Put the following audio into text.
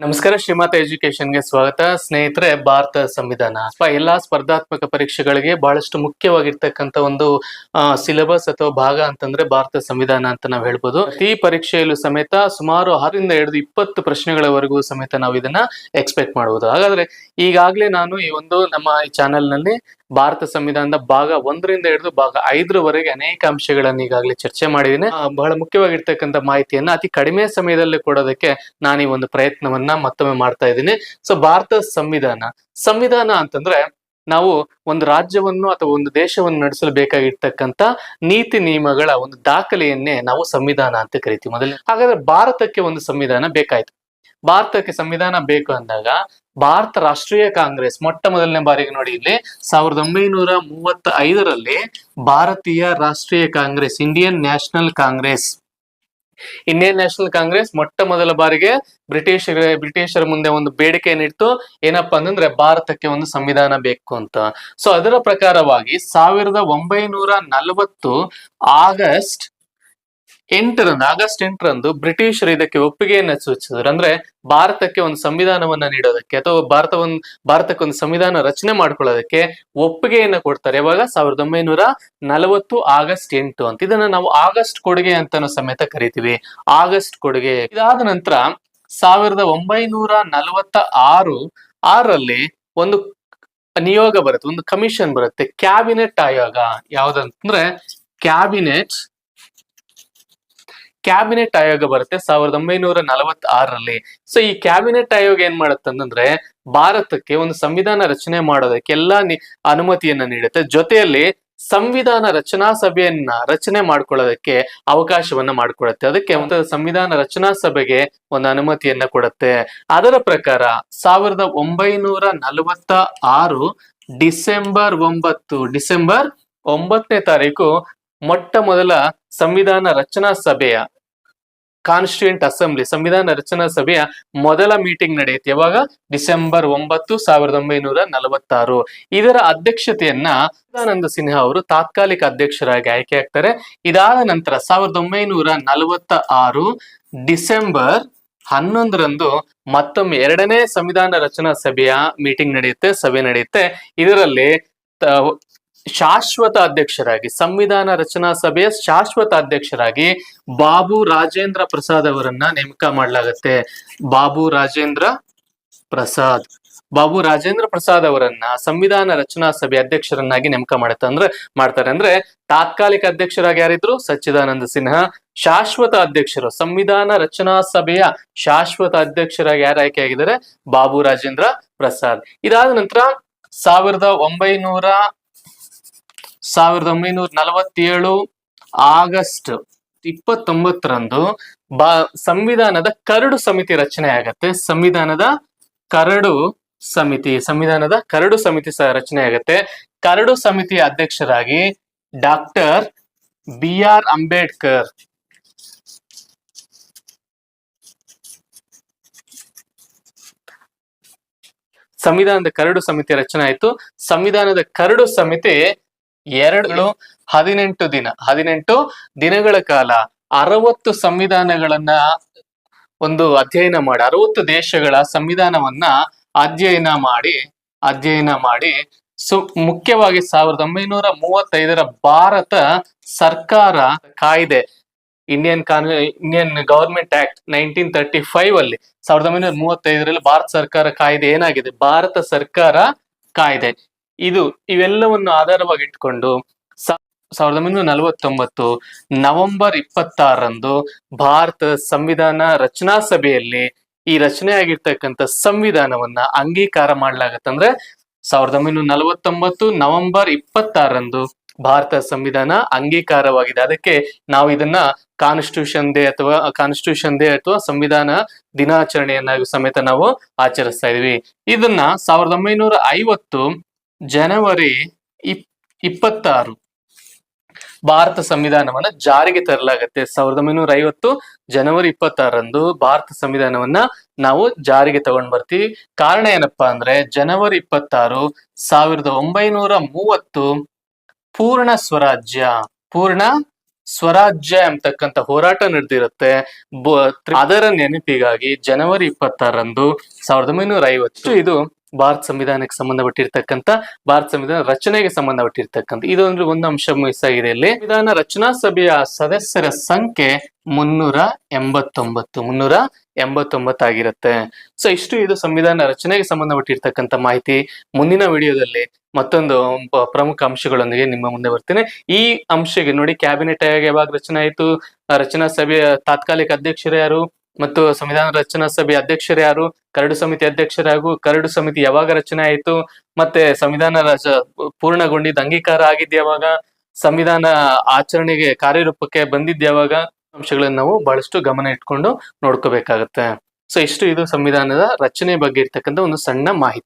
ನಮಸ್ಕಾರ, ಶ್ರೀಮಾತ ಎಜುಕೇಶನ್ಗೆ ಸ್ವಾಗತ. ಸ್ನೇಹಿತರೆ, ಭಾರತ ಸಂವಿಧಾನ. ಎಲ್ಲಾ ಸ್ಪರ್ಧಾತ್ಮಕ ಪರೀಕ್ಷೆಗಳಿಗೆ ಬಹಳಷ್ಟು ಮುಖ್ಯವಾಗಿರ್ತಕ್ಕಂಥ ಒಂದು ಸಿಲೆಬಸ್ ಅಥವಾ ಭಾಗ ಅಂತಂದ್ರೆ ಭಾರತ ಸಂವಿಧಾನ ಅಂತ ನಾವು ಹೇಳ್ಬೋದು. ಪ್ರತಿ ಪರೀಕ್ಷೆಯಲ್ಲೂ ಸಮೇತ ಸುಮಾರು ಆರರಿಂದ ಹಿಡಿದು ಇಪ್ಪತ್ತು ಪ್ರಶ್ನೆಗಳವರೆಗೂ ಸಮೇತ ನಾವು ಇದನ್ನ ಎಕ್ಸ್ಪೆಕ್ಟ್ ಮಾಡಬಹುದು ಹಾಗಾದ್ರೆ ಈಗಾಗಲೇ ನಾನು ಈ ಒಂದು ನಮ್ಮ ಈ ಚಾನೆಲ್ನಲ್ಲಿ ಭಾರತ ಸಂವಿಧಾನದ ಭಾಗ ಒಂದರಿಂದ ಹಿಡಿದು ಭಾಗ ಐದರವರೆಗೆ ಅನೇಕ ಅಂಶಗಳನ್ನು ಈಗಾಗಲೇ ಚರ್ಚೆ ಮಾಡಿದ್ದೀನಿ. ಬಹಳ ಮುಖ್ಯವಾಗಿರ್ತಕ್ಕಂಥ ಮಾಹಿತಿಯನ್ನ ಅತಿ ಕಡಿಮೆ ಸಮಯದಲ್ಲಿ ಕೊಡೋದಕ್ಕೆ ನಾನು ಈ ಒಂದು ಪ್ರಯತ್ನವನ್ನ ಮತ್ತೊಮ್ಮೆ ಮಾಡ್ತಾ ಇದ್ದೀನಿ. ಸೊ ಭಾರತ ಸಂವಿಧಾನ. ಸಂವಿಧಾನ ಅಂತಂದ್ರೆ ನಾವು ಒಂದು ರಾಜ್ಯವನ್ನು ಅಥವಾ ಒಂದು ದೇಶವನ್ನು ನಡೆಸಲು ಬೇಕಾಗಿರ್ತಕ್ಕಂಥ ನೀತಿ ನಿಯಮಗಳ ಒಂದು ದಾಖಲೆಯನ್ನೇ ನಾವು ಸಂವಿಧಾನ ಅಂತ ಕರಿತೀವಿ ಮೊದಲೇ. ಹಾಗಾದ್ರೆ ಭಾರತಕ್ಕೆ ಒಂದು ಸಂವಿಧಾನ ಬೇಕಾಯ್ತು. ಭಾರತಕ್ಕೆ ಸಂವಿಧಾನ ಬೇಕು ಅಂದಾಗ ಭಾರತ ರಾಷ್ಟ್ರೀಯ ಕಾಂಗ್ರೆಸ್ ಮೊಟ್ಟ ಮೊದಲನೇ ಬಾರಿಗೆ ನೋಡಿ ಇಲ್ಲಿ ಸಾವಿರದ ಒಂಬೈನೂರ ಮೂವತ್ತ ಐದರಲ್ಲಿ ಭಾರತೀಯ ರಾಷ್ಟ್ರೀಯ Congress Indian National Congress Indian National Congress ಮೊಟ್ಟ ಮೊದಲ ಬಾರಿಗೆ ಬ್ರಿಟಿಷರ ಬ್ರಿಟಿಷರ ಮುಂದೆ ಒಂದು ಬೇಡಿಕೆಯನ್ನು ಇಟ್ಟು ಏನಪ್ಪಾ ಅಂದ್ರೆ ಭಾರತಕ್ಕೆ ಒಂದು ಸಂವಿಧಾನ ಬೇಕು ಅಂತ. ಸೊ ಅದರ ಪ್ರಕಾರವಾಗಿ ಸಾವಿರದ ಒಂಬೈನೂರ ನಲವತ್ತು ಆಗಸ್ಟ್ ಎಂಟರಂದು, ಆಗಸ್ಟ್ ಎಂಟರಂದು ಬ್ರಿಟಿಷರು ಇದಕ್ಕೆ ಒಪ್ಪಿಗೆಯನ್ನ ಸೂಚಿಸಿದ್ರು. ಅಂದ್ರೆ ಭಾರತಕ್ಕೆ ಒಂದು ಸಂವಿಧಾನವನ್ನ ನೀಡೋದಕ್ಕೆ ಅಥವಾ ಭಾರತ ಒಂದು ಭಾರತಕ್ಕೆ ಒಂದು ಸಂವಿಧಾನ ರಚನೆ ಮಾಡ್ಕೊಳ್ಳೋದಕ್ಕೆ ಒಪ್ಪಿಗೆಯನ್ನ ಕೊಡ್ತಾರೆ. ಯಾವಾಗ? ಸಾವಿರದ ಒಂಬೈನೂರ ನಲವತ್ತು ಆಗಸ್ಟ್ ಎಂಟು ಅಂತ. ಇದನ್ನ ನಾವು ಆಗಸ್ಟ್ ಕೊಡುಗೆ ಅಂತಾನು ಸಮೇತ ಕರಿತೀವಿ. ಆಗಸ್ಟ್ ಕೊಡುಗೆ. ಇದಾದ ನಂತರ ಸಾವಿರದ ಒಂಬೈನೂರ ನಲವತ್ತ ಆರು, ಆರಲ್ಲಿ ಒಂದು ನಿಯೋಗ ಬರುತ್ತೆ, ಒಂದು ಕಮಿಷನ್ ಬರುತ್ತೆ. ಕ್ಯಾಬಿನೆಟ್ ಆಯೋಗ. ಯಾವ್ದಂತಂದ್ರೆ, ಕ್ಯಾಬಿನೆಟ್ ಕ್ಯಾಬಿನೆಟ್ ಆಯೋಗ ಬರುತ್ತೆ ಸಾವಿರದ ಒಂಬೈನೂರ ನಲವತ್ ಆರರಲ್ಲಿ ಸೊ ಈ ಕ್ಯಾಬಿನೆಟ್ ಆಯೋಗ ಏನ್ ಮಾಡುತ್ತೆ ಅಂತಂದ್ರೆ, ಭಾರತಕ್ಕೆ ಒಂದು ಸಂವಿಧಾನ ರಚನೆ ಮಾಡೋದಕ್ಕೆ ಎಲ್ಲಾ ಅನುಮತಿಯನ್ನ ನೀಡುತ್ತೆ. ಜೊತೆಯಲ್ಲಿ ಸಂವಿಧಾನ ರಚನಾ ಸಭೆಯನ್ನ ರಚನೆ ಮಾಡ್ಕೊಳ್ಳೋದಕ್ಕೆ ಅವಕಾಶವನ್ನ ಮಾಡಿಕೊಡುತ್ತೆ ಅದಕ್ಕೆ ಒಂದು ಸಂವಿಧಾನ ರಚನಾ ಸಭೆಗೆ ಒಂದು ಅನುಮತಿಯನ್ನ ಕೊಡುತ್ತೆ. ಅದರ ಪ್ರಕಾರ, ಸಾವಿರದ ಒಂಬೈನೂರ ನಲವತ್ತ ಆರು ಡಿಸೆಂಬರ್ ಒಂಬತ್ತು, ಡಿಸೆಂಬರ್ ಒಂಬತ್ತನೇ ತಾರೀಕು ಮೊಟ್ಟ ಮೊದಲ ಸಂವಿಧಾನ ರಚನಾ ಸಭೆಯ ಕಾನ್ಸ್ಟಿಟ್ಯೂಂಟ್ ಅಸೆಂಬ್ಲಿ ಸಂವಿಧಾನ ರಚನಾ ಸಭೆಯ ಮೊದಲ ಮೀಟಿಂಗ್ ನಡೆಯುತ್ತೆ. ಯಾವಾಗ? ಡಿಸೆಂಬರ್ ಒಂಬತ್ತು, ಸಾವಿರದ ಒಂಬೈನೂರ ನಲವತ್ತಾರು. ಇದರ ಅಧ್ಯಕ್ಷತೆಯನ್ನ ಸದಾನಂದ ಸಿನ್ಹಾ ಅವರು ತಾತ್ಕಾಲಿಕ ಅಧ್ಯಕ್ಷರಾಗಿ ಆಯ್ಕೆ ಆಗ್ತಾರೆ. ಇದಾದ ನಂತರ ಸಾವಿರದ ಒಂಬೈನೂರ ನಲವತ್ತ ಆರು ಡಿಸೆಂಬರ್ ಹನ್ನೊಂದರಂದು ಮತ್ತೊಮ್ಮೆ ಎರಡನೇ ಸಂವಿಧಾನ ರಚನಾ ಸಭೆಯ ಮೀಟಿಂಗ್ ನಡೆಯುತ್ತೆ, ಸಭೆ ನಡೆಯುತ್ತೆ. ಇದರಲ್ಲಿ ಶಾಶ್ವತ ಅಧ್ಯಕ್ಷರಾಗಿ, ಸಂವಿಧಾನ ರಚನಾ ಸಭೆಯ ಶಾಶ್ವತ ಅಧ್ಯಕ್ಷರಾಗಿ ಬಾಬು ರಾಜೇಂದ್ರ ಪ್ರಸಾದ್ ಅವರನ್ನ ನೇಮಕ ಮಾಡಲಾಗತ್ತೆ. ಬಾಬು ರಾಜೇಂದ್ರ ಪ್ರಸಾದ್. ಬಾಬು ರಾಜೇಂದ್ರ ಪ್ರಸಾದ್ ಅವರನ್ನ ಸಂವಿಧಾನ ರಚನಾ ಸಭೆ ಅಧ್ಯಕ್ಷರನ್ನಾಗಿ ನೇಮಕ ಮಾಡುತ್ತೆ ಅಂದ್ರೆ, ಮಾಡ್ತಾರೆ ಅಂದ್ರೆ ತಾತ್ಕಾಲಿಕ ಅಧ್ಯಕ್ಷರಾಗಿ ಯಾರಿದ್ರು? ಸಚ್ಚಿದಾನಂದ ಸಿನ್ಹಾ. ಶಾಶ್ವತ ಅಧ್ಯಕ್ಷರು, ಸಂವಿಧಾನ ರಚನಾ ಸಭೆಯ ಶಾಶ್ವತ ಅಧ್ಯಕ್ಷರಾಗಿ ಯಾರು ಆಯ್ಕೆ ಆಗಿದ್ದಾರೆ ಬಾಬು ರಾಜೇಂದ್ರ ಪ್ರಸಾದ್. ಇದಾದ ನಂತರ ಸಾವಿರದ ಒಂಬೈನೂರ ಸಾವಿರದ ಒಂಬೈನೂರ ನಲವತ್ತೇಳು ಆಗಸ್ಟ್ ಇಪ್ಪತ್ತೊಂಬತ್ತರಂದು ಬಾ, ಸಂವಿಧಾನದ ಕರಡು ಸಮಿತಿ ರಚನೆ ಆಗತ್ತೆ ಸಂವಿಧಾನದ ಕರಡು ಸಮಿತಿ, ಸಂವಿಧಾನದ ಕರಡು ಸಮಿತಿ ಸಹ ರಚನೆ ಆಗತ್ತೆ ಕರಡು ಸಮಿತಿಯ ಅಧ್ಯಕ್ಷರಾಗಿ ಡಾಕ್ಟರ್ ಬಿ ಆರ್ ಅಂಬೇಡ್ಕರ್. ಸಂವಿಧಾನದ ಕರಡು ಸಮಿತಿ ರಚನೆ ಆಯಿತು. ಸಂವಿಧಾನದ ಕರಡು ಸಮಿತಿ ಎರಡು ಹದಿನೆಂಟು ದಿನ, ಹದಿನೆಂಟು ದಿನಗಳ ಕಾಲ. ಅರವತ್ತು ಸಂವಿಧಾನಗಳನ್ನ ಒಂದು ಅಧ್ಯಯನ ಮಾಡಿ, ಅರವತ್ತು ದೇಶಗಳ ಸಂವಿಧಾನವನ್ನ ಅಧ್ಯಯನ ಮಾಡಿ ಅಧ್ಯಯನ ಮಾಡಿ, ಸು, ಮುಖ್ಯವಾಗಿ ಸಾವಿರದ ಒಂಬೈನೂರ ಮೂವತ್ತೈದರ ಭಾರತ ಸರ್ಕಾರ ಕಾಯ್ದೆ ಇಂಡಿಯನ್ ಕಾನ್ Indian government act nineteen thirty five ಅಲ್ಲಿ. ಸಾವಿರದ ಒಂಬೈನೂರ ಮೂವತ್ತೈದರಲ್ಲಿ ಭಾರತ ಸರ್ಕಾರ ಕಾಯ್ದೆ ಏನಾಗಿದೆ? ಭಾರತ ಸರ್ಕಾರ ಕಾಯ್ದೆ. ಇದು ಇವೆಲ್ಲವನ್ನು ಆಧಾರವಾಗಿ ಇಟ್ಕೊಂಡು ಸ- ಸಾವಿರದ ಒಂಬೈನೂರ ನಲವತ್ತೊಂಬತ್ತು ನವೆಂಬರ್ ಇಪ್ಪತ್ತಾರರಂದು ಭಾರತ ಸಂವಿಧಾನ ರಚನಾ ಸಭೆಯಲ್ಲಿ ಈ ರಚನೆ ಆಗಿರ್ತಕ್ಕಂಥ ಸಂವಿಧಾನವನ್ನ ಅಂಗೀಕಾರ ಮಾಡ್ಲಾಗತ್ತೆ ಅಂದ್ರೆ ಸಾವಿರದ ಒಂಬೈನೂರ ನಲವತ್ತೊಂಬತ್ತು ನವೆಂಬರ್ ಇಪ್ಪತ್ತಾರರಂದು ಭಾರತ ಸಂವಿಧಾನ ಅಂಗೀಕಾರವಾಗಿದೆ. ಅದಕ್ಕೆ ನಾವು ಇದನ್ನ ಕಾನ್ಸ್ಟಿಟ್ಯೂಷನ್ ಡೇ ಅಥವಾ ಕಾನ್ಸ್ಟಿಟ್ಯೂಷನ್ ಡೇ ಅಥವಾ ಸಂವಿಧಾನ ದಿನಾಚರಣೆಯನ್ನಾಗಿ ಸಮೇತ ನಾವು ಆಚರಿಸ್ತಾ ಇದೀವಿ. ಇದನ್ನ ಸಾವಿರದ ಒಂಬೈನೂರ ಐವತ್ತು ಜನವರಿ ಇಪ್, ಇಪ್ಪತ್ತಾರು. ಭಾರತ ಸಂವಿಧಾನವನ್ನ ಜಾರಿಗೆ ತರಲಾಗತ್ತೆ. ಸಾವಿರದ ಒಂಬೈನೂರ ಐವತ್ತು ಜನವರಿ ಇಪ್ಪತ್ತಾರರಂದು ಭಾರತ ಸಂವಿಧಾನವನ್ನ ನಾವು ಜಾರಿಗೆ ತಗೊಂಡ್ ಬರ್ತೀವಿ. ಕಾರಣ ಏನಪ್ಪಾ ಅಂದ್ರೆ ಜನವರಿ ಇಪ್ಪತ್ತಾರು ಸಾವಿರದ ಒಂಬೈನೂರ ಮೂವತ್ತು ಪೂರ್ಣ ಸ್ವರಾಜ್ಯ ಪೂರ್ಣ ಸ್ವರಾಜ್ಯ ಎಂಬತಕ್ಕಂತ ಹೋರಾಟ ನಡೆದಿರುತ್ತೆ. ಅದರ ನೆನಪಿಗಾಗಿ ಜನವರಿ ಇಪ್ಪತ್ತಾರಂದು ಸಾವಿರದ ಒಂಬೈನೂರ ಐವತ್ತು ಇದು ಭಾರತ ಸಂವಿಧಾನಕ್ಕೆ ಸಂಬಂಧಪಟ್ಟಿರ್ತಕ್ಕಂಥ, ಭಾರತ ಸಂವಿಧಾನ ರಚನೆಗೆ ಸಂಬಂಧಪಟ್ಟಿರ್ತಕ್ಕಂಥ ಇದೊಂದು ಒಂದು ಅಂಶ ಮಿಸ್ ಆಗಿದೆ ಇಲ್ಲಿ. ಸಂವಿಧಾನ ರಚನಾ ಸಭೆಯ ಸದಸ್ಯರ ಸಂಖ್ಯೆ ಮುನ್ನೂರ ಎಂಬತ್ತೊಂಬತ್ತು, ಮುನ್ನೂರ ಎಂಬತ್ತೊಂಬತ್ತಾಗಿರುತ್ತೆ ಸೊ ಇಷ್ಟು ಇದು ಸಂವಿಧಾನ ರಚನೆಗೆ ಸಂಬಂಧಪಟ್ಟಿರ್ತಕ್ಕಂಥ ಮಾಹಿತಿ. ಮುಂದಿನ ವಿಡಿಯೋದಲ್ಲಿ ಮತ್ತೊಂದು ಪ್ರಮುಖ ಅಂಶಗಳೊಂದಿಗೆ ನಿಮ್ಮ ಮುಂದೆ ಬರ್ತೇನೆ. ಈ ಅಂಶಗೆ ನೋಡಿ, ಕ್ಯಾಬಿನೆಟ್ ಯಾವಾಗ ರಚನೆ ಆಯಿತು? ರಚನಾ ಸಭೆಯ ತಾತ್ಕಾಲಿಕ ಅಧ್ಯಕ್ಷರು ಯಾರು? ಮತ್ತು ಸಂವಿಧಾನ ರಚನಾ ಸಭೆ ಅಧ್ಯಕ್ಷರು ಯಾರು? ಕರಡು ಸಮಿತಿ ಅಧ್ಯಕ್ಷರು ಹಾಗೂ ಕರಡು ಸಮಿತಿ ಯಾವಾಗ ರಚನೆ ಆಯಿತು? ಮತ್ತೆ ಸಂವಿಧಾನ ರಚ ಪೂರ್ಣಗೊಂಡಿದ್ದು ಅಂಗೀಕಾರ ಆಗಿದ್ದು ಯಾವಾಗ? ಸಂವಿಧಾನ ಆಚರಣೆಗೆ ಕಾರ್ಯರೂಪಕ್ಕೆ ಬಂದಿದ್ದು ಯಾವಾಗ? ಅಂಶಗಳನ್ನ ನಾವು ಬಹಳಷ್ಟು ಗಮನ ಇಟ್ಕೊಂಡು ನೋಡ್ಕೋಬೇಕಾಗತ್ತೆ. ಸೊ ಇಷ್ಟು ಇದು ಸಂವಿಧಾನದ ರಚನೆ ಬಗ್ಗೆ ಇರ್ತಕ್ಕಂಥ ಒಂದು ಸಣ್ಣ ಮಾಹಿತಿ.